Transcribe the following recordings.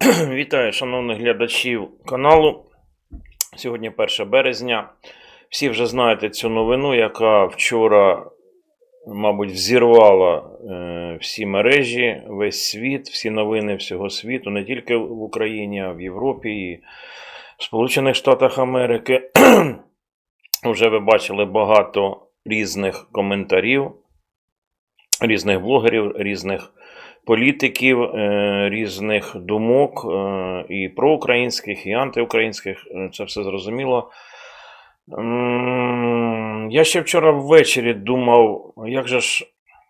Вітаю, шановних глядачів каналу. Сьогодні 1 березня. Всі вже знаєте цю новину, яка вчора, мабуть, взірвала е, всі мережі, весь світ, всі новини всього світу, не тільки в Україні, а в Європі і в Сполучених Штатах Америки. Вже ви бачили багато різних коментарів, різних блогерів, різних політиків, е, різних думок, е, і проукраїнських, і антиукраїнських, е, це все зрозуміло. Я ще вчора ввечері думав, як же ж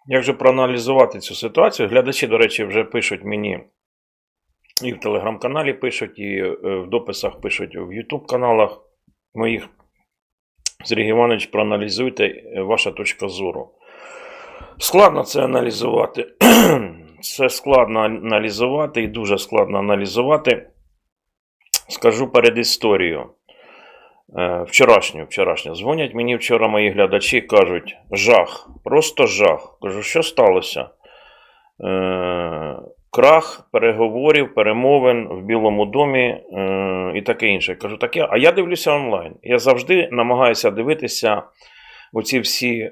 як же проаналізувати цю ситуацію. Глядачі, до речі, вже пишуть мені і в телеграм-каналі пишуть, і в дописах пишуть в Ютуб каналах моїх. Сергій Іванович, проаналізуйте ваша точка зору. Складно це аналізувати. Це складно аналізувати і дуже складно аналізувати. Скажу перед історією. Е, Вчорашню, вчорашню. Дзвонять мені вчора мої глядачі кажуть: жах, просто жах. Кажу, що сталося? Е, Крах переговорів, перемовин в Білому домі е, і таке інше. Кажу, таке, а я дивлюся онлайн. Я завжди намагаюся дивитися оці всі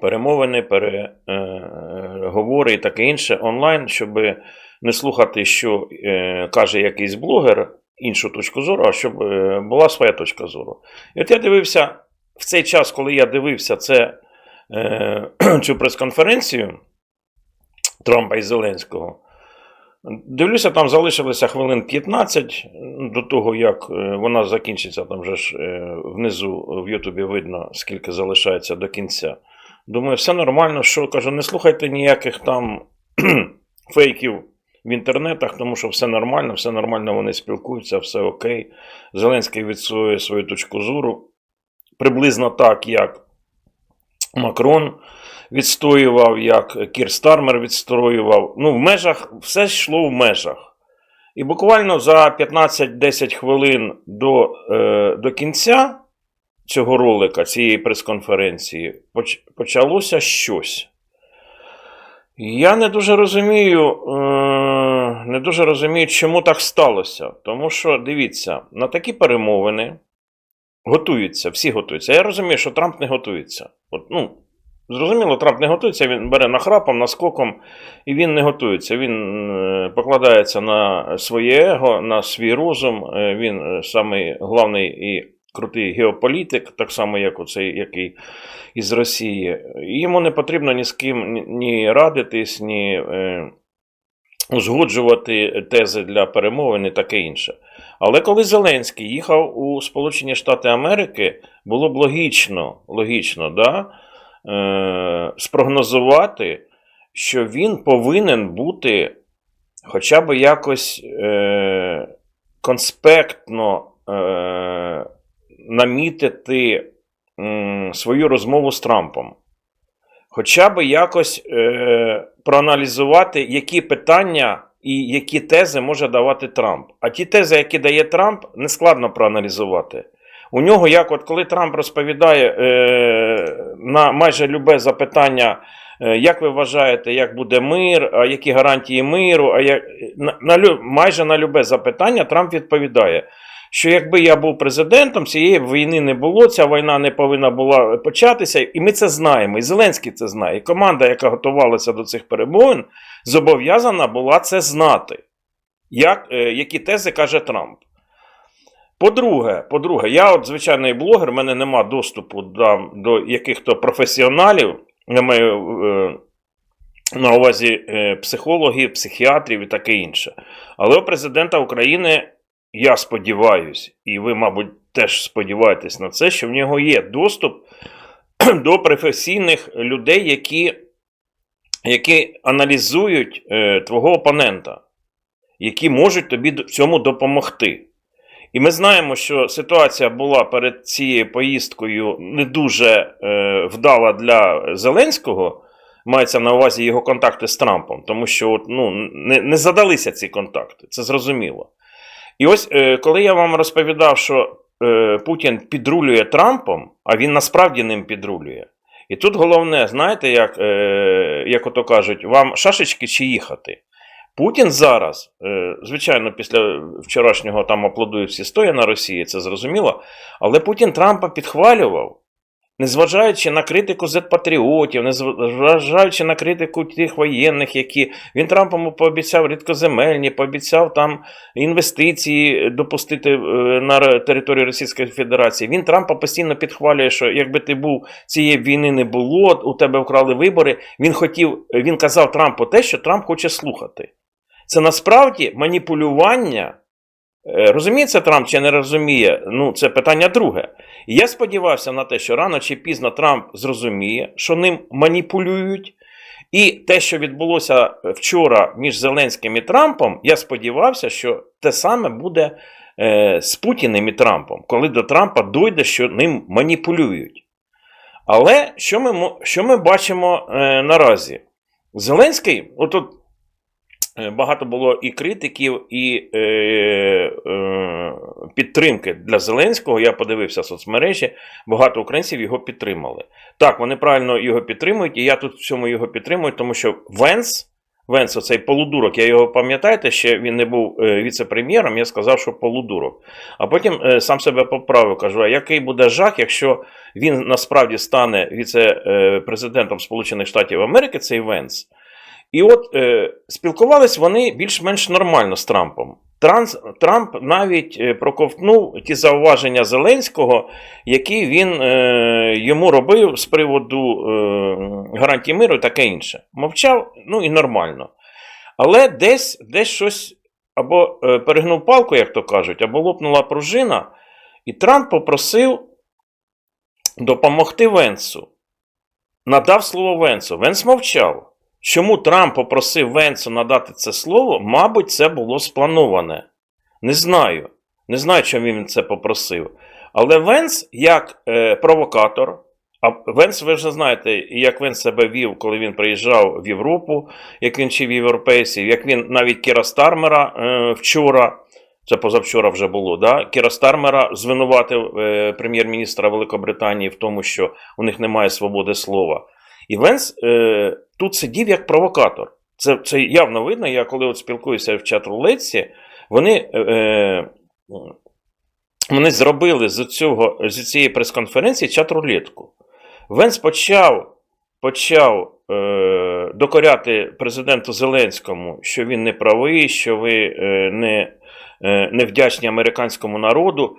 перемовини, переговори і таке інше онлайн, щоб не слухати, що е, каже якийсь блогер, іншу точку зору, а щоб е, була своя точка зору. І от я дивився в цей час, коли я дивився це, е, цю прес-конференцію Трампа і Зеленського. Дивлюся, там залишилося хвилин 15 до того, як е, вона закінчиться. Там вже ж е, внизу в Ютубі видно, скільки залишається до кінця. Думаю, все нормально, що кажу, не слухайте ніяких там фейків в інтернетах, тому що все нормально, все нормально, вони спілкуються, все окей. Зеленський відсує свою точку зору. Приблизно так, як Макрон відстоював, як Кір Стармер відстоював. Ну, в межах, все йшло в межах. І буквально за 15-10 хвилин до, е, до кінця цього ролика, цієї прес-конференції, почалося щось. Я не дуже розумію, е, не дуже розумію, чому так сталося. Тому що, дивіться, на такі перемовини готуються, всі готуються. Я розумію, що Трамп не готується. От, ну, зрозуміло, Трамп не готується, він бере нахрапом, наскоком, і він не готується. Він е, покладається на своє его, на свій розум. Е, Він самий головний і крутий геополітик, так само, як оцей, який із Росії. Йому не потрібно ні з ким ні радитись, ні е, узгоджувати тези для перемовин і таке інше. Але коли Зеленський їхав у Сполучені Штати Америки, було б логічно, логічно да, е, спрогнозувати, що він повинен бути хоча б якось е, конспектно е, намітити свою розмову з Трампом. Хоча б якось е, проаналізувати, які питання і які тези може давати Трамп. А ті тези, які дає Трамп, не складно проаналізувати. У нього, як от коли Трамп розповідає е, на майже любе запитання, е, як ви вважаєте, як буде мир, а які гарантії миру, а як, на, на, майже на любе запитання Трамп відповідає, що якби я був президентом, цієї війни не було, ця війна не повинна була початися, і ми це знаємо. І Зеленський це знає. І команда, яка готувалася до цих перемовин, зобов'язана була це знати. Як, е, які тези каже Трамп. По-друге, по-друге, я от звичайний блогер, в мене нема доступу до, до яких-то професіоналів, я маю е, на увазі е, психологів, психіатрів і таке інше. Але у президента України, я сподіваюся, і ви, мабуть, теж сподіваєтесь на це, що в нього є доступ до професійних людей, які, які аналізують е, твого опонента, які можуть тобі в цьому допомогти. І ми знаємо, що ситуація була перед цією поїздкою не дуже е, вдала для Зеленського. Мається на увазі його контакти з Трампом, тому що ну, не, не задалися ці контакти, це зрозуміло. І ось е, коли я вам розповідав, що е, Путін підрулює Трампом, а він насправді ним підрулює. І тут головне, знаєте, як, е, як ото кажуть, вам шашечки чи їхати? Путін зараз, звичайно, після вчорашнього там аплодує всі стоя на Росії, це зрозуміло. Але Путін Трампа підхвалював, незважаючи на критику Z-патріотів, незважаючи на критику тих воєнних, які він Трампу пообіцяв рідкоземельні, пообіцяв там інвестиції допустити е, на територію Російської Федерації. Він Трампа постійно підхвалює, що якби ти був цієї війни не було, у тебе вкрали вибори. Він хотів, він казав Трампу те, що Трамп хоче слухати. Це насправді маніпулювання. Е, Розуміє це Трамп чи не розуміє? Ну, це питання друге. Я сподівався на те, що рано чи пізно Трамп зрозуміє, що ним маніпулюють. І те, що відбулося вчора між Зеленським і Трампом, я сподівався, що те саме буде е, з Путіним і Трампом, коли до Трампа дойде, що ним маніпулюють. Але що ми, що ми бачимо е, наразі? Зеленський, отут багато було і критиків, і е, е, підтримки для Зеленського. Я подивився соцмережі, багато українців його підтримали. Так, вони правильно його підтримують, і я тут в цьому його підтримую, тому що Венс. Венс, оцей полудурок, я його пам'ятаєте, ще він не був е, віце-прем'єром, я сказав, що полудурок. А потім е, сам себе поправив, кажу, а який буде жах, якщо він насправді стане віце-президентом Сполучених Штатів Америки, цей Венс. І от е, спілкувались вони більш-менш нормально з Трампом. Транс, Трамп навіть е, проковтнув ті зауваження Зеленського, які він е, йому робив з приводу е, гарантії миру і таке інше. Мовчав, ну і нормально. Але десь, десь щось або е, перегнув палку, як то кажуть, або лопнула пружина, і Трамп попросив допомогти Венсу. Надав слово Венсу. Венс мовчав. Чому Трамп попросив Венсу надати це слово? Мабуть, це було сплановане. Не знаю. Не знаю, чому він це попросив. Але Венс, як е, провокатор, а Венс, ви вже знаєте, як він себе вів, коли він приїжджав в Європу, як він вчив європейців, як він навіть Кіра Стармера е, вчора, це позавчора вже було, да? Кіра Стармера звинуватив е, прем'єр-міністра Великобританії в тому, що у них немає свободи слова. І Венс е, тут сидів як провокатор. Це, це явно видно. Я коли от спілкуюся в чат-рулетці, вони, е, вони зробили з, цього, з цієї прес-конференції чат-рулетку. Венс почав, почав е, докоряти президенту Зеленському, що він не правий, що ви е, не, е, не вдячні американському народу.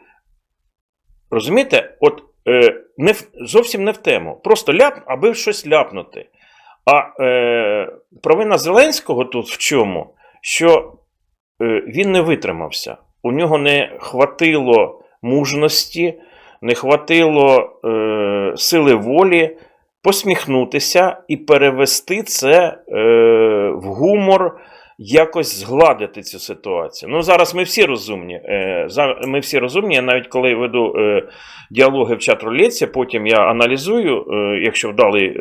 Розумієте, от е, не зовсім не в тему. Просто ляп, аби щось ляпнути. А е, провина Зеленського тут в чому? Що е, він не витримався. У нього не хватило мужності, не хватило е, сили волі посміхнутися і перевести це е, в гумор, якось згладити цю ситуацію. Ну, зараз ми всі розумні. Е, ми всі розумні. Я навіть коли веду е, діалоги в чат рулетці, потім я аналізую, е, якщо вдалий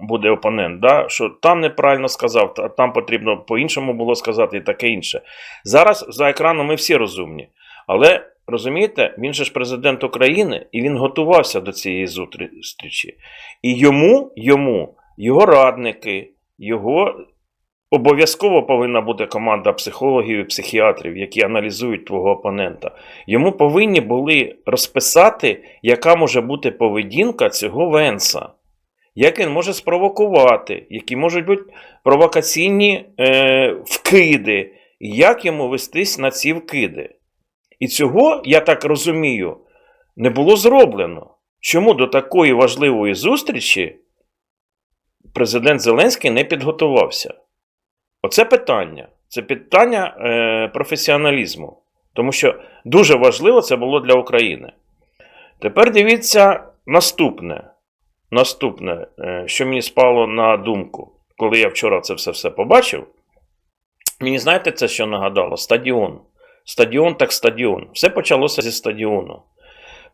буде опонент, да, що там неправильно сказав, там потрібно по-іншому було сказати і таке інше. Зараз за екраном ми всі розумні. Але розумієте, він же ж президент України, і він готувався до цієї зустрічі. І йому, йому, його радники, його обов'язково повинна бути команда психологів і психіатрів, які аналізують твого опонента. Йому повинні були розписати, яка може бути поведінка цього Венса. Як він може спровокувати, які можуть бути провокаційні е, вкиди, і як йому вестись на ці вкиди. І цього, я так розумію, не було зроблено. Чому до такої важливої зустрічі президент Зеленський не підготувався? Оце питання. Це питання е, професіоналізму. Тому що дуже важливо це було для України. Тепер дивіться наступне. Наступне, е, що мені спало на думку, коли я вчора це все все побачив. Мені знаєте, це що нагадало? Стадіон. Стадіон так стадіон. Все почалося зі стадіону.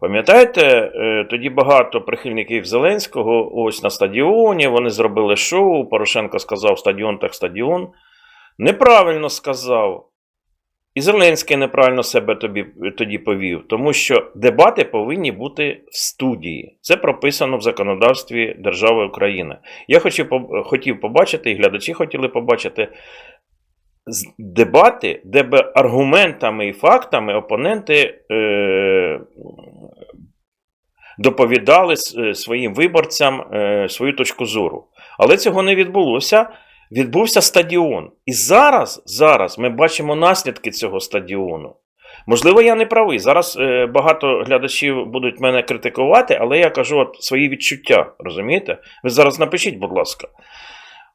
Пам'ятаєте, е, тоді багато прихильників Зеленського ось на стадіоні, вони зробили шоу. Порошенко сказав стадіон так стадіон. Неправильно сказав. І Зеленський неправильно себе тобі, тоді повів, тому що дебати повинні бути в студії. Це прописано в законодавстві держави України. Я хотів, побачити, і глядачі хотіли побачити дебати, де б аргументами і фактами опоненти е, доповідали е, своїм виборцям е, свою точку зору. Але цього не відбулося. Відбувся стадіон. І зараз, зараз ми бачимо наслідки цього стадіону. Можливо, я не правий. Зараз е, багато глядачів будуть мене критикувати, але я кажу от свої відчуття. Розумієте? Ви зараз напишіть, будь ласка.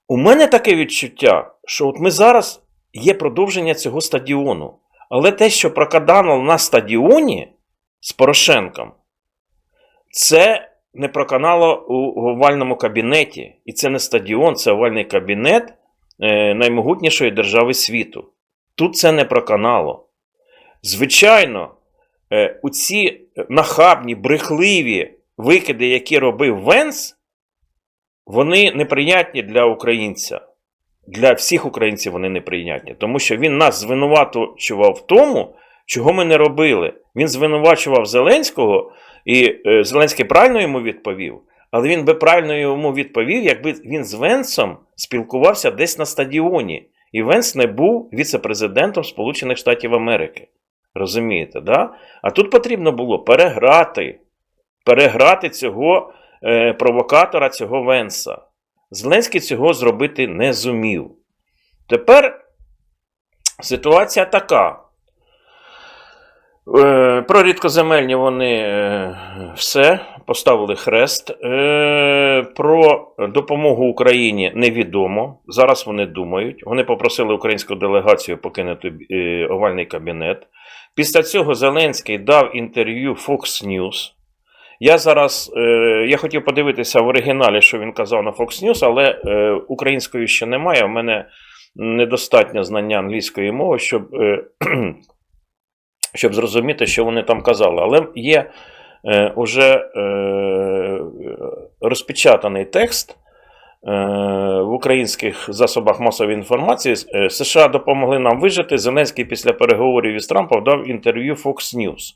У мене таке відчуття, що от ми зараз є продовження цього стадіону. Але те, що прокаданило на стадіоні з Порошенком, це не проканало у овальному кабінеті. І це не стадіон, це овальний кабінет е, наймогутнішої держави світу. Тут це не проканало. Звичайно, е, у ці нахабні, брехливі викиди, які робив Венс, вони неприйнятні для українця. Для всіх українців вони неприйнятні, тому що він нас звинувачував в тому, чого ми не робили. Він звинувачував Зеленського, і е, Зеленський правильно йому відповів, але він би правильно йому відповів, якби він з Венсом спілкувався десь на стадіоні. І Венс не був віце-президентом Сполучених Штатів Америки. Розумієте, да? А тут потрібно було переграти, переграти цього е, провокатора, цього Венса. Зеленський цього зробити не зумів. Тепер ситуація така. Е, Про рідкоземельні вони е, все поставили хрест. Е, Про допомогу Україні невідомо. Зараз вони думають. Вони попросили українську делегацію покинути овальний кабінет. Після цього Зеленський дав інтерв'ю Fox News. Я зараз е, я хотів подивитися в оригіналі, що він казав на Fox News, але е, української ще немає. У мене недостатньо знання англійської мови, щоб, е, щоб зрозуміти, що вони там казали. Але є е, уже е, розпечатаний текст. е, В українських засобах масової інформації Е, США допомогли нам вижити. Зеленський після переговорів із Трампом дав інтерв'ю Fox News.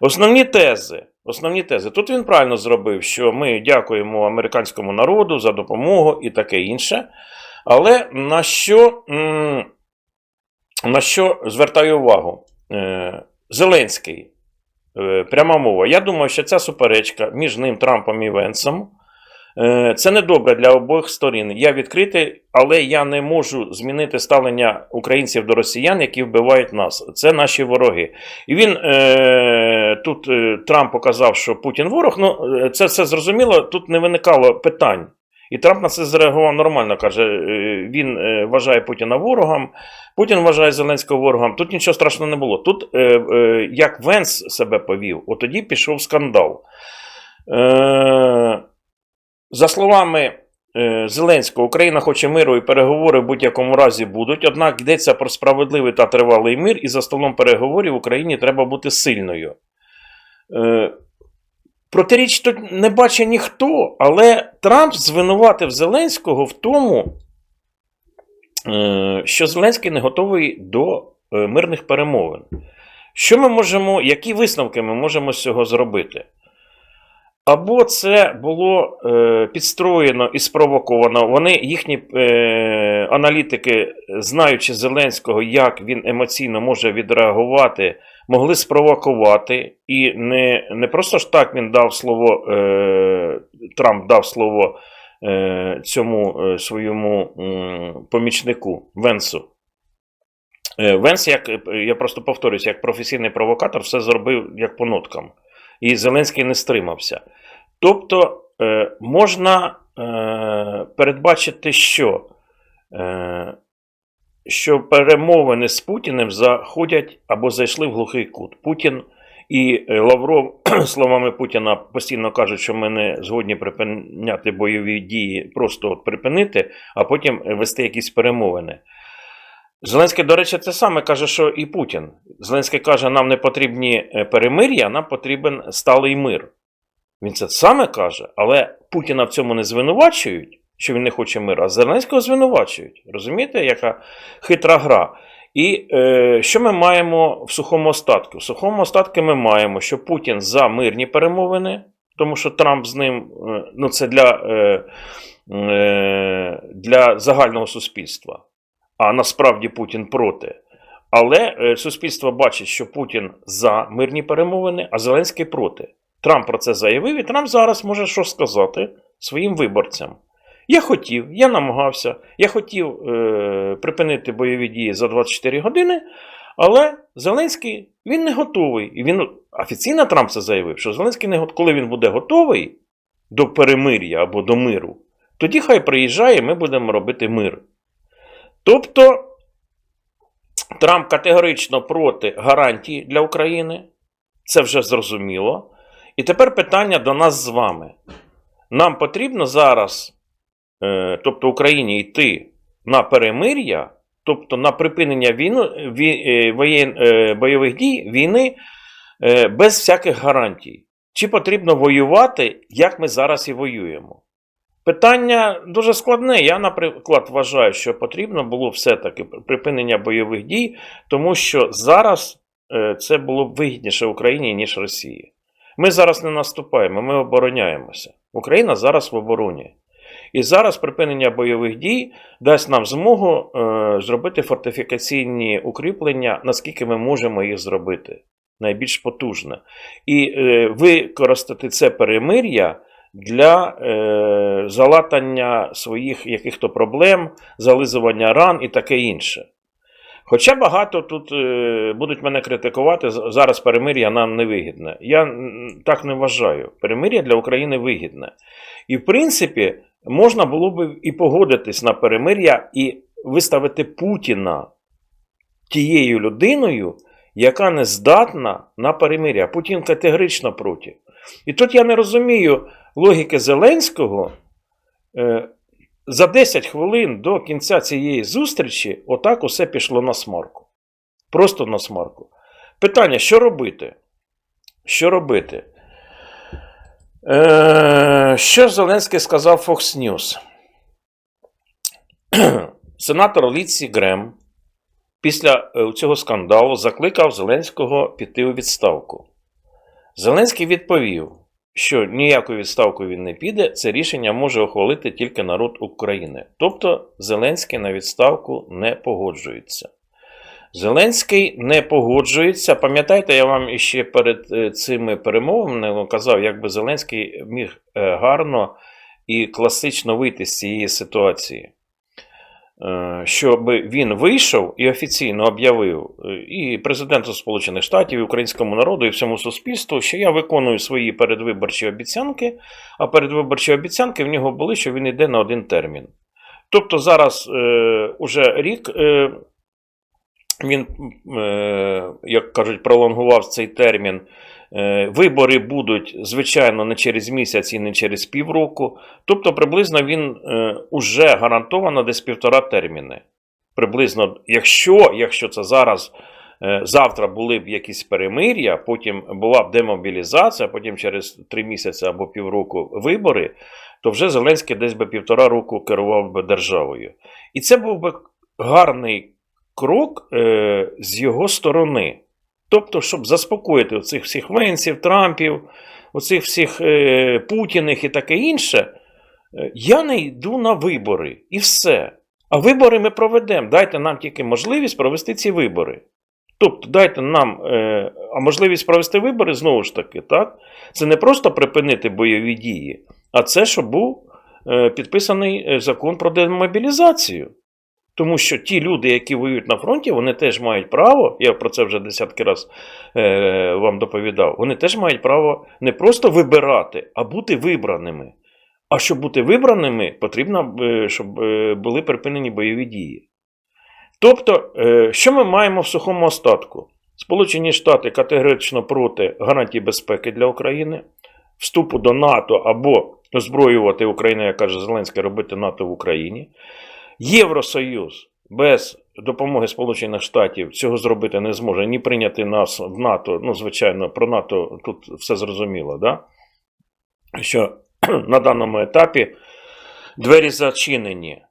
Основні тези. Основні тези. Тут він правильно зробив, що ми дякуємо американському народу за допомогу і таке інше. Але на що, на що звертаю увагу? Е, Зеленський. Е, Пряма мова. Я думаю, що ця суперечка між ним, Трампом і Венсом. Е, Це не добре для обох сторін. Я відкритий, але я не можу змінити ставлення українців до росіян, які вбивають нас. Це наші вороги. І він е, тут е, Трамп показав, що Путін ворог. Ну, це все зрозуміло, тут не виникало питань. І Трамп на це зреагував нормально. Каже, він вважає Путіна ворогом, Путін вважає Зеленського ворогом. Тут нічого страшного не було. Тут, як Венс себе повів, тоді пішов скандал. Е, за словами е, Зеленського, Україна хоче миру і переговори в будь-якому разі будуть. Однак йдеться про справедливий та тривалий мир, і за столом переговорів Україні треба бути сильною. Е, Протиріч тут не бачить ніхто, але Трамп звинуватив Зеленського в тому, е, що Зеленський не готовий до мирних перемовин. Що ми можемо, які висновки ми можемо з цього зробити? Або це було е, підстроєно і спровоковано. Вони, їхні е, аналітики, знаючи Зеленського, як він емоційно може відреагувати, могли спровокувати. І не, не просто ж так він дав слово, е, Трамп дав слово е, цьому е, своєму м, помічнику Венсу. Е, Венс, як е, я просто повторюсь, як професійний провокатор, все зробив як по ноткам. І Зеленський не стримався. Тобто е, можна е, передбачити, що, е, що перемовини з Путіним заходять або зайшли в глухий кут. Путін і Лавров, словами Путіна, постійно кажуть, що ми не згодні припиняти бойові дії, просто от припинити, а потім вести якісь перемовини. Зеленський, до речі, це саме каже, що і Путін. Зеленський каже, нам не потрібні е, перемир'я, нам потрібен сталий мир. Він це саме каже, але Путіна в цьому не звинувачують, що він не хоче миру, а Зеленського звинувачують. Розумієте, яка хитра гра? І е, що ми маємо в сухому остатку? В сухому остатку ми маємо, що Путін за мирні перемовини, тому що Трамп з ним, е, ну це для, е, е, для загального суспільства. а насправді Путін проти. Але е, суспільство бачить, що Путін за мирні перемовини, а Зеленський проти. Трамп про це заявив, і Трамп зараз може що сказати своїм виборцям. Я хотів, я намагався, я хотів е, припинити бойові дії за 24 години, але Зеленський він не готовий. І він офіційно Трамп це заявив, що Зеленський не готовий. Коли він буде готовий до перемир'я або до миру, тоді хай приїжджає, і ми будемо робити мир. Тобто Трамп категорично проти гарантій для України. Це вже зрозуміло. І тепер питання до нас з вами. Нам потрібно зараз, е, тобто Україні, йти на перемир'я, тобто на припинення війну, е, воєн, е, бойових дій, війни без всяких гарантій. Чи потрібно воювати, як ми зараз і воюємо? Питання дуже складне. Я, наприклад, вважаю, що потрібно було все-таки припинення бойових дій, тому що зараз е, це було б вигідніше Україні, ніж Росії. Ми зараз не наступаємо, ми обороняємося. Україна зараз в обороні. І зараз припинення бойових дій дасть нам змогу е, зробити фортифікаційні укріплення, наскільки ми можемо їх зробити, найбільш потужне. І е, використати це перемир'я для е, залатання своїх яких-то проблем, зализування ран і таке інше. Хоча багато тут е, будуть мене критикувати, зараз перемир'я нам не вигідне. Я так не вважаю. Перемир'я для України вигідне. І, в принципі, можна було б і погодитись на перемир'я і виставити Путіна тією людиною, яка не здатна на перемир'я. Путін категорично проти. І тут я не розумію логіки Зеленського. Е, за 10 хвилин до кінця цієї зустрічі отак усе пішло на смарку. Просто на смарку. Питання: що робити? Що робити? Е, що Зеленський сказав Fox News? Сенатор Ліці Грем після е, цього скандалу закликав Зеленського піти у відставку. Зеленський відповів, що ніякою відставкою він не піде, це рішення може ухвалити тільки народ України. Тобто Зеленський на відставку не погоджується. Зеленський не погоджується. Пам'ятаєте, я вам іще перед е, цими перемовами казав, як би Зеленський міг е, гарно і класично вийти з цієї ситуації. Е, Щоб він вийшов і офіційно об'явив е, і президенту Сполучених Штатів, і українському народу, і всьому суспільству, що я виконую свої передвиборчі обіцянки, а передвиборчі обіцянки в нього були, що він йде на один термін. Тобто зараз е, уже рік е, він, е, як кажуть, пролонгував цей термін. Е, Вибори будуть, звичайно, не через місяць і не через півроку. Тобто, приблизно він е, уже гарантовано десь півтора терміни. Приблизно, якщо, якщо це зараз, е, завтра були б якісь перемир'я, потім була б демобілізація, потім через три місяці або півроку вибори, то вже Зеленський десь би півтора року керував би державою. І це був би гарний крок з його сторони. Тобто, щоб заспокоїти оцих всіх Венсів, Трампів, оцих всіх е, Путіних і таке інше, е, я не йду на вибори і все. А вибори ми проведемо. Дайте нам тільки можливість провести ці вибори. Тобто, дайте нам е, а можливість провести вибори знову ж таки, так? Це не просто припинити бойові дії, а це, щоб був е, підписаний е, закон про демобілізацію. Тому що ті люди, які воюють на фронті, вони теж мають право, я про це вже десятки разів е, вам доповідав, вони теж мають право не просто вибирати, а бути вибраними. А щоб бути вибраними, потрібно, е, щоб е, були припинені бойові дії. Тобто, е, що ми маємо в сухому остатку? Сполучені Штати категорично проти гарантій безпеки для України, вступу до НАТО або озброювати Україну, як каже Зеленський, робити НАТО в Україні. Євросоюз без допомоги Сполучених Штатів цього зробити не зможе, ні прийняти нас в НАТО. Ну, звичайно, про НАТО тут все зрозуміло, да? що на даному етапі двері зачинені.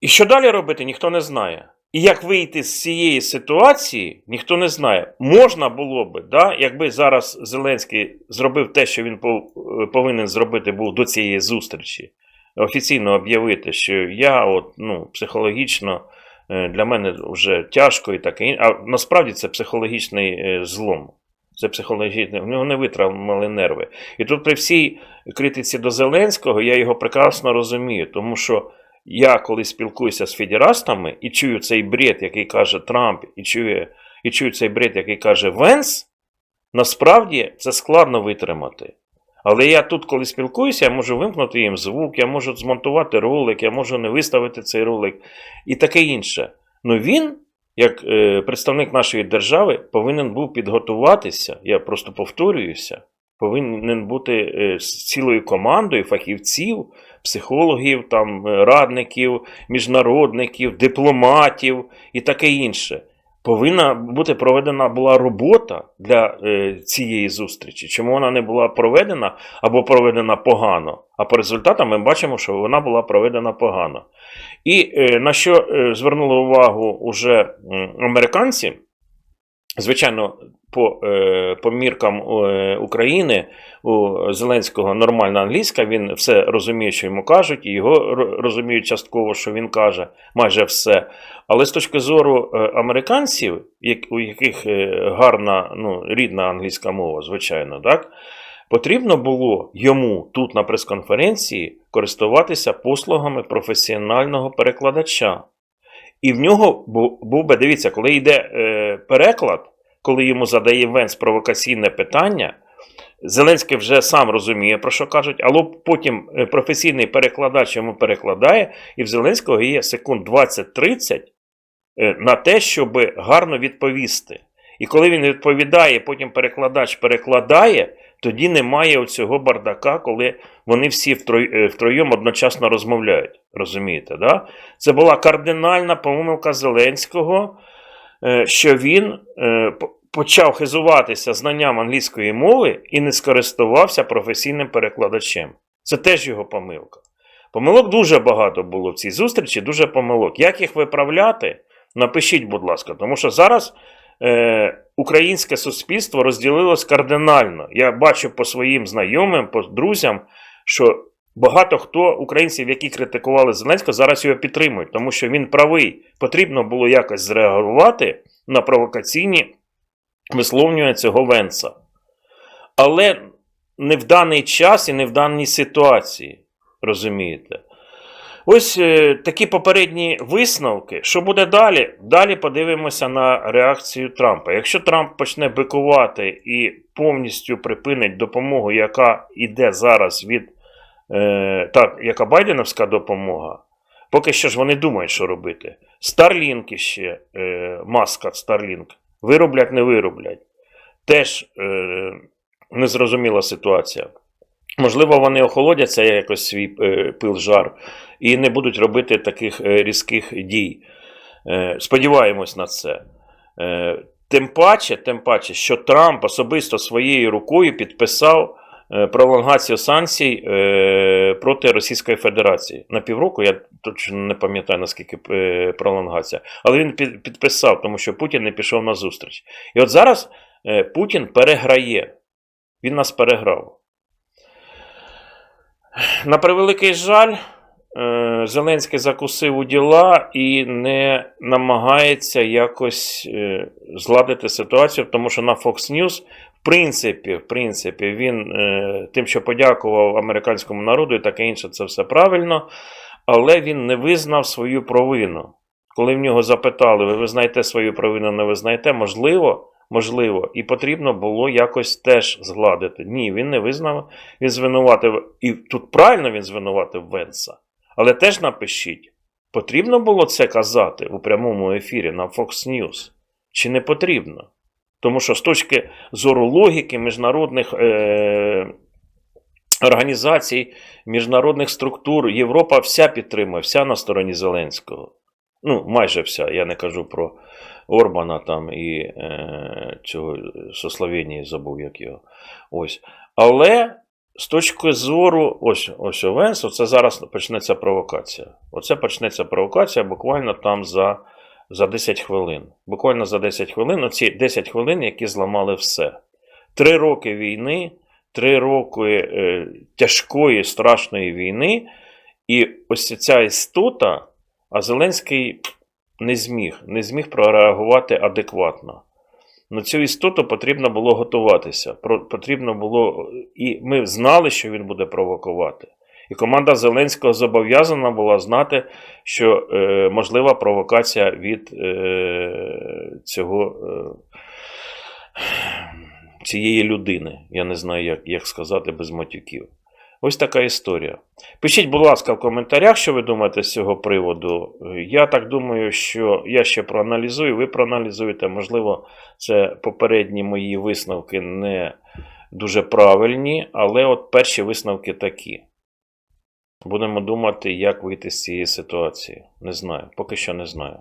І що далі робити, ніхто не знає. І як вийти з цієї ситуації, ніхто не знає. Можна було би, да, якби зараз Зеленський зробив те, що він повинен зробити був до цієї зустрічі. Офіційно об'явити, що я от, ну, психологічно е, для мене вже тяжко і таке. інше. А насправді це психологічний е, злом. Це психологічний, в нього не витримали нерви. І тут при всій критиці до Зеленського я його прекрасно розумію, тому що я коли спілкуюся з федерастами і чую цей бред, який каже Трамп, і чую, і чую цей бред, який каже Венс, насправді це складно витримати. Але я тут, коли спілкуюся, я можу вимкнути їм звук, я можу змонтувати ролик, я можу не виставити цей ролик і таке інше. Ну він, як е, представник нашої держави, повинен був підготуватися, я просто повторююся, повинен бути е, цілою командою фахівців, психологів, там, е, радників, міжнародників, дипломатів і таке інше. Повинна бути проведена була робота для е, цієї зустрічі. Чому вона не була проведена або проведена погано? А по результатам ми бачимо, що вона була проведена погано. І е, на що е, звернули увагу уже е, американці, звичайно, по, е, по міркам е, України у Зеленського нормальна англійська, він все розуміє, що йому кажуть, і його розуміють частково, що він каже, майже все. Але з точки зору е, американців, у яких гарна ну, рідна англійська мова, звичайно, так, потрібно було йому тут на прес-конференції користуватися послугами професіонального перекладача. І в нього був би, дивіться, коли йде е, переклад, коли йому задає Венс провокаційне питання, Зеленський вже сам розуміє, про що кажуть, але потім е, професійний перекладач йому перекладає, і в Зеленського є секунд 20-30 е, на те, щоб гарно відповісти. І коли він відповідає, потім перекладач перекладає, тоді немає оцього бардака, коли вони всі втрой, е, одночасно розмовляють. Розумієте, да? Це була кардинальна помилка Зеленського, е, що він е, почав хизуватися знанням англійської мови і не скористувався професійним перекладачем. Це теж його помилка. Помилок дуже багато було в цій зустрічі, дуже помилок. Як їх виправляти? Напишіть, будь ласка, тому що зараз е, українське суспільство розділилось кардинально. Я бачу по своїм знайомим, по друзям, що багато хто українців, які критикували Зеленського, зараз його підтримують, тому що він правий. Потрібно було якось зреагувати на провокаційні висловлювання цього Венса. Але не в даний час і не в даній ситуації. Розумієте? Ось е, такі попередні висновки. Що буде далі? Далі подивимося на реакцію Трампа. Якщо Трамп почне бикувати і повністю припинить допомогу, яка йде зараз від е, так, яка Байденовська допомога, поки що ж вони думають, що робити. Старлінки ще, е, маска Старлінк, вироблять, не вироблять. Теж е, незрозуміла ситуація. Можливо, вони охолодяться якось свій е, пил жар і не будуть робити таких е, різких дій. Е, Сподіваємось на це. Тим паче, тим паче, що Трамп особисто своєю рукою підписав пролонгацію санкцій проти Російської Федерації. На півроку, я точно не пам'ятаю, наскільки пролонгація, але він підписав, тому що Путін не пішов на зустріч. І от зараз Путін переграє. Він нас переграв. На превеликий жаль, е, Зеленський закусив у діла і не намагається якось е, зладити ситуацію, тому що на Fox News, в принципі, в принципі, він е, тим, що подякував американському народу і таке інше, це все правильно, але він не визнав свою провину. Коли в нього запитали, ви визнаєте свою провину, не визнаєте, можливо, можливо, і потрібно було якось теж згладити. Ні, він не визнав, він звинуватив, і тут правильно він звинуватив Венса. Але теж напишіть, потрібно було це казати у прямому ефірі на Fox News? Чи не потрібно? Тому що з точки зору логіки міжнародних е- організацій, міжнародних структур, Європа вся підтримує, вся на стороні Зеленського. Ну, майже вся. Я не кажу про Орбана там і е- цього Словенії забув, як його. Ось. Але з точки зору, ось ось Овенс, оце зараз почнеться провокація. Оце почнеться провокація буквально там за, за 10 хвилин. Буквально за 10 хвилин, оці 10 хвилин, які зламали все. Три роки війни, три роки е, тяжкої, страшної війни, І ось ця істута, а Зеленський не зміг, не зміг прореагувати адекватно. На цю істоту потрібно було готуватися. Потрібно було, і ми знали, що він буде провокувати. І команда Зеленського зобов'язана була знати, що е, можлива провокація від е, цього, е, цієї людини. Я не знаю, як, як сказати без матюків. Ось така історія. Пишіть, будь ласка, в коментарях, що ви думаєте з цього приводу. Я так думаю, що я ще проаналізую, ви проаналізуєте. Можливо, це попередні мої висновки не дуже правильні, але от перші висновки такі. Будемо думати, як вийти з цієї ситуації. Не знаю, поки що не знаю.